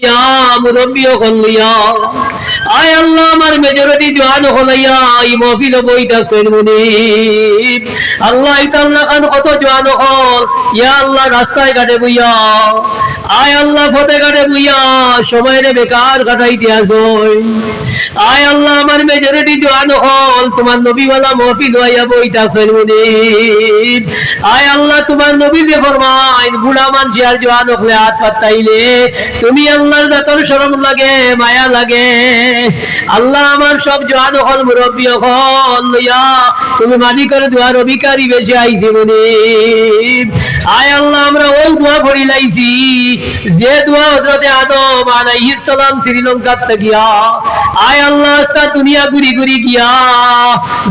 Yeah. আল্লাহ, আমার majority জোয়ান হল। তোমার নবীওয়ালা মহফিল হইয়া বই থাকছেন মুনিব আয় আল্লাহ, তোমার নবী যে ফরমাইন বুড়া মানুষ আর জোয়ান হলে হাত পাত্তাইলে। তুমি আল্লাহর শরম লাগে, মায়া লাগে। আল্লাহ আমার সব জোয়ান হল মুরব্বী হল লইয়া তুমি মালিকের দুয়ার অভিকারী বেশি আইছি মুনিব আয় আল্লাহ, আমরা ওই দোয়া পড়ি লাইছি, যে দোয়া হজরতে আদম আলাইহিস সালাম শ্রীলঙ্কার গিয়া। আয় আল্লাহ, আস্তা দুনিয়া ঘুরি ঘুরি গিয়া।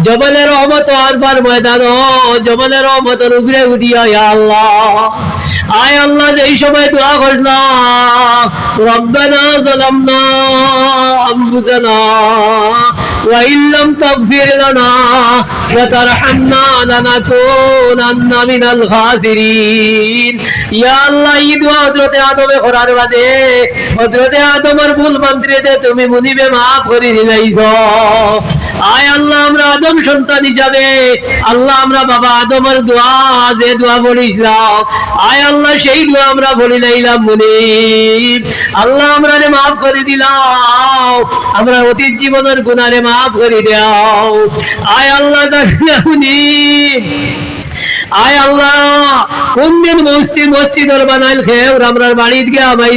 জবলের রহমত আরবার ময়দান জবলের রহমতের উপরে উঠিয়া আল্লাহ। আয় আল্লাহ যেই সময় দোয়া করলাম রব্বানা জালামনা আনফুসানা وإن لم تغفر لنا وترحمنا لنكونن من الخاسرين ইয়া আল্লাহ এই দোয়া হযরতে আদমে করার বাদে হযরতে আদমের ভুল মন্ত্রীতে তুমি মুনিবে মাফ করে দিলাইছ আয় আল্লাহ, আমরা আদম সন্তান হিসাবে আল্লাহ, আমরা বাবা আদমের দোয়া, যে দোয়া বলিছিলাম আয় আল্লাহ, সেই দোয়া আমরা বলি নাইলাম মনে। আল্লাহ, আমরা রে মাফ করে দিলাম। আমরা অতীত জীবনের গুণারে মাফ করে দাও। আয় আল্লাহ মুনিব আয় আল্লাহ, কোন দিন মসজিদ মসজিদর বানাইল খেয়ে আমরার গিয়ে আমাই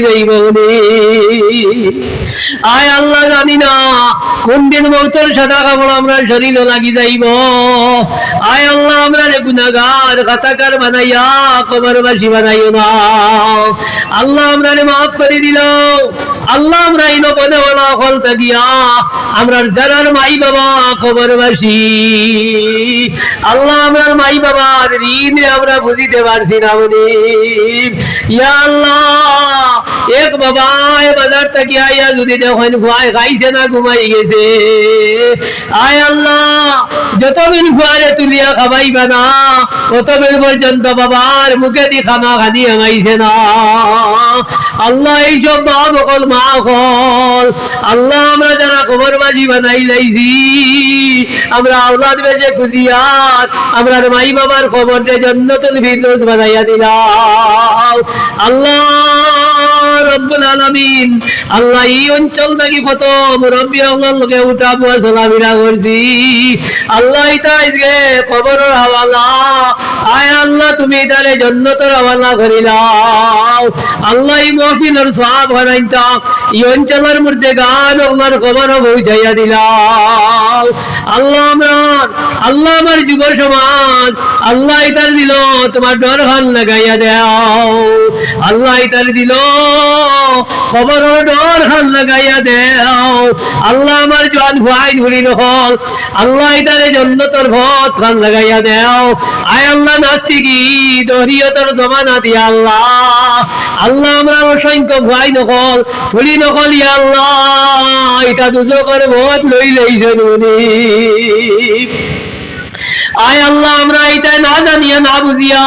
আয় আল্লাহ, জানি না কোন দিন মৌতর কাপড় আমরা শরীর লাগি যাইব। আয় আল্লাহ আমরা গুনাগার খাতাকার বানাইয়া, কবরবাসী বানাইও না। আল্লাহ আমরা মাফ করে দিল। আল্লাহ আমরা এই নবনে বলা ফল থাকিয়া আমরার মাই বাবা কবরবাসী। আল্লাহ আমরার মাই বাবার ঋণ আমরা বুঝিতে পারছি না আল্লাহ, এক বাবা বাজার থেকে আইয়া যদি দেখেন না, ঘুমাই গেছে। আয় আল্লাহ, যতদিন ফুয়ারে তুলিয়া খাবাইবা না, ততদিন পর্যন্ত বাবার মুখে দি খামা খাদি আমাইছে না। আল্লাহ এইসব মা বকল মা কল আল্লাহ আমরা যারা খবর বাজি বানাই লাইছি, আমরা আওলাদ বেজে খুঁজিয়ার আমরা মাই বাবার খবরটা জন্নতুল ফিরদৌস বানাইয়া দিলাম আল্লাহ রব্বুল আলামিন, আল্লাহ এই অঞ্চল কত উঠা করছি। আল্লাহ হাওয়ালা। আয় আল্লাহ, তুমি তারে করিলাও। আল্লাহ হারাইতা, এই অঞ্চলের মধ্যে গান আমার খবরও পৌঁছাইয়া দিলাও। আল্লাহ আমার আল্লাহ আমার যুব সমাজ, আল্লাহ ইতার দিল, তোমার ডর খান লাগাইয়া দাও। আল্লাহ ইতার দিল খবর ডর খান লাগাইয়া দাও। আল্লাহ আমার জোয়ান ভাই ঘুরি নহল, আল্লাহ ইতারে জন্নতর ভত খান লাগাইয়া দাও। আয় আল্লাহ নাস্তিকি দরিয়তর জমানা দিয়া আল্লাহ। আল্লাহ আমরা অসংখ্য ভাই নকল ফুলি নকল ইয়া আল্লাহ। এটা দুজকের ভত লই লইছেন উনি। আয় আল্লাহ, আমরা এটা না জানিয়া, না বুঝিয়া।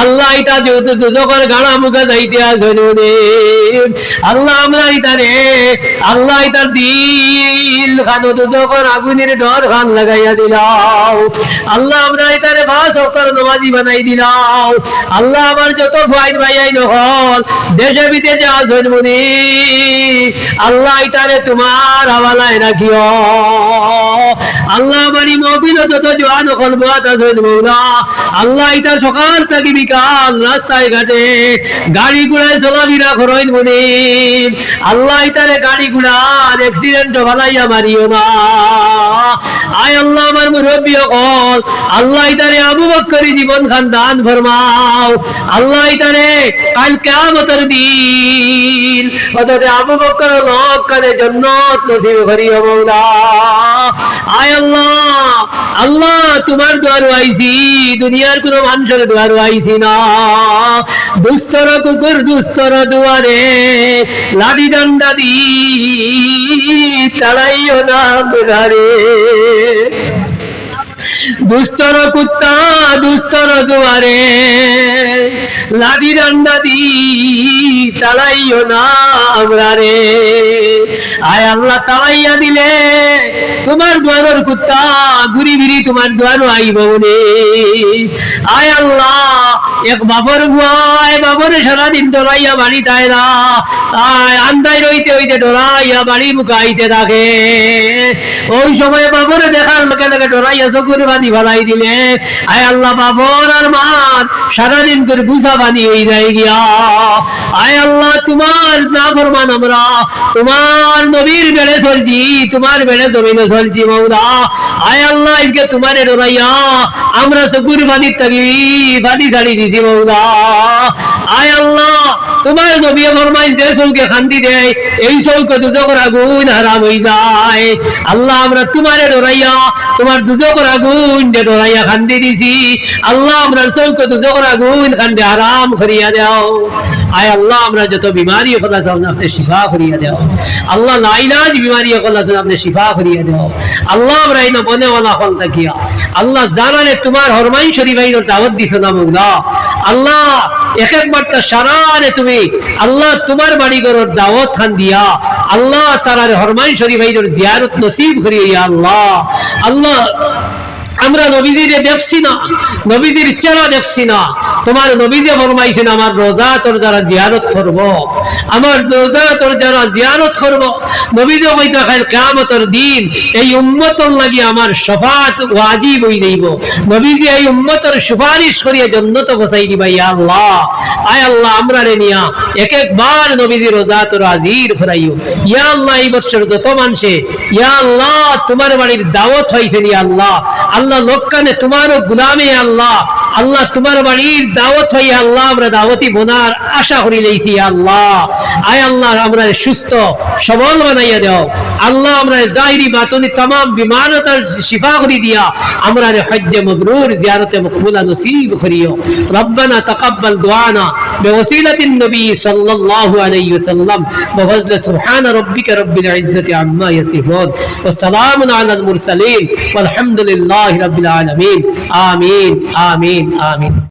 আল্লাহ এটা যেহেতু দুজকের গাড়া মুখে যাইতে আসেন আল্লাহ আমরা এটা রে আল্লাহ এটার আগুনের ডর লাগাইয়া দিলাও। আল্লাহ আমরা এটারে বাস অকর নমাজি বানাই দিলাও। আল্লাহ আমার যত ভাইয়াই নহল দেশে বিদেশে আসেন মুনি, আল্লাহ এটারে তোমার হাওয়ালায় রাখিও। আল্লাহ আমারই মহফিল যত জোয়ান বাত আছেন মৌলা, আল্লাহ এটা সকাল থেকে বিকাল রাস্তায় ঘাটে গাড়ি ঘোড়ায় চলাফেরা করেন মনে। আল্লাহ এটারে গাড়ি ঘোড়ার অ্যাক্সিডেন্ট ভালাইয়া মারিও না। আয় আল্লাহ আমার মুরব্বী হল আল্লাহ এটারে আবু বক্করি জীবন খান দান ফরমাও। আল্লাহ এটারে কাল কেমতের দিন অতটা আবু বক্কর লোক কানে জন্নত নসিব করিও মৌলা। আয় আল্লাহ আল্লাহ তোমার দ্বারু আইছি দুনিয়ার কোনো মানুষের দ্বারু আইছি না। দুস্তর কুকুর দুস্তর দুয়ারে লাডি ডান্ডা দি তাড়াইও না বেড়ারে। দুস্তর কুত্তা, দুস্তর দুয়ারে। লাডি ডান্ডা দি, তালাইও না আমরা রে আয় আল্লাহ তালাইয়া দিলে তোমার দুয়ারের কুত্তা ঘুরিবি ঘুরি তোমার দুয়ারও আইব বলে আয় আল্লাহ, এক বাবর ভুয়ায় বাবরে, সারাদিন ডরাইয়া বাড়ি তাই না। আয় আন্দাই রইতে হইতে ডরাইয়া বাড়ি মুখাইতে থাকে। ওই সময় বাবরে দেখার লোকে লোকে ডরাইয়া চকুর বানি ভালাই দিলে। আয় আল্লাহ, বাবর আর মান, সারাদিন করে বুঝা বানি হয়ে যায় গিয়া। আয় আল্লাহ, তোমার না ফরমান আমরা, তোমার নবীর বেড়ে চলছি, তোমার বেড়ে জমিনে চলছি মৌলা। আয় আল্লাহ, আজকে তোমারে ডরাইয়া আমরা চকুর বানির থাকি বানি ছাড়ি দিছি মৌলা। আয় আল্লাহ, তোমার নবী ফরমাই যে চৌকে শান্তি দেয়, এই চৌকে দুজকর আগুন হারাম হয়ে যায়। আল্লাহ, আমরা তোমারে ডরাইয়া, তোমার দুজকর আগুন যে ডরাইয়া খান্দি দিছি। আল্লাহ, আমরা চৌকে দুজকর আগুন খান্দি হারাম করিয়া দাও। আয় আল্লাহ, আমরা যত বিমারি আছে আপনি শিফা করিয়া দাও। আল্লাহ লাইলাজ বিমারি আছে আপনি শিফা করিয়া দাও। আল্লাহ, আমরা এই মনে ওলা হল থাকিয়া। আল্লাহ, জানালে তোমার হরমাইন শরীফাইন দাওয়াত দিছো না মৌলা? আল্লাহ এক একবার তার সারারে তুমি আল্লাহ তোমার বাড়ি ঘরের দাওয়াত খান দিয়া আল্লাহ তারার হরমাইন শরীফাইন জিয়ারত নসিব করিয়া আল্লাহ। আল্লাহ আমরা নবীদের দেখছি না। নবীদের চেরা দেখছি না। তোমার নবীদে ফরমাইছেন আমার রোজা তোর যারা জিয়ারত করব, আমার রোজা তোর যারা জিয়ারত করব নবীদে কইতা খাইল কিয়ামতের দিন এই উম্মতর লাগি আমার শফাত ওয়াজিব হই যাইব। নবীজি এই উম্মতর সুপারিশ করিয়া জান্নাতে বসাই দিবা, ইয়া আল্লাহ। আয় আল্লাহ, আমরা রে নিয়া এক একবার নবীজি রোজা তোর আজির ফরাইও। ইয়া আল্লাহ, এই বছর যত মানুষে, ইয়া আল্লাহ, তোমার বাড়ির দাওয়াত হইছে ইয়া আল্লাহ। আল্লাহ লোককানে তোমারও গুলামে আল্লাহ। আল্লাহ তোমার বাড়ির দাওয়াত হইয়া আল্লাহ আমরা দাওয়াতি বোনার আশা করি লইছি আল্লাহ। আয় আল্লাহ, আমরা সুস্থ, সবল বানাইয়া দাও। আল্লাহ আমরা জাহিরি বাতনি তমাম বিমানতার শিফা করি দিয়া, আমরা হজ্জে মবরুর জিয়ারতে মকবুলা নসিব করিও। রব্বানা তাকাব্বাল দোয়ানা নবী সাল্লাল্লাহু আলাইহি ওয়াসাল্লাম। ওয়া وسلم وفضل سبحان ربك ইজ্জতি আম্মা ইয়াসিফুন। ওয়া সালামুন আলাল মুরসালিন। والحمد لله رب العالمين آمين آمين Amin.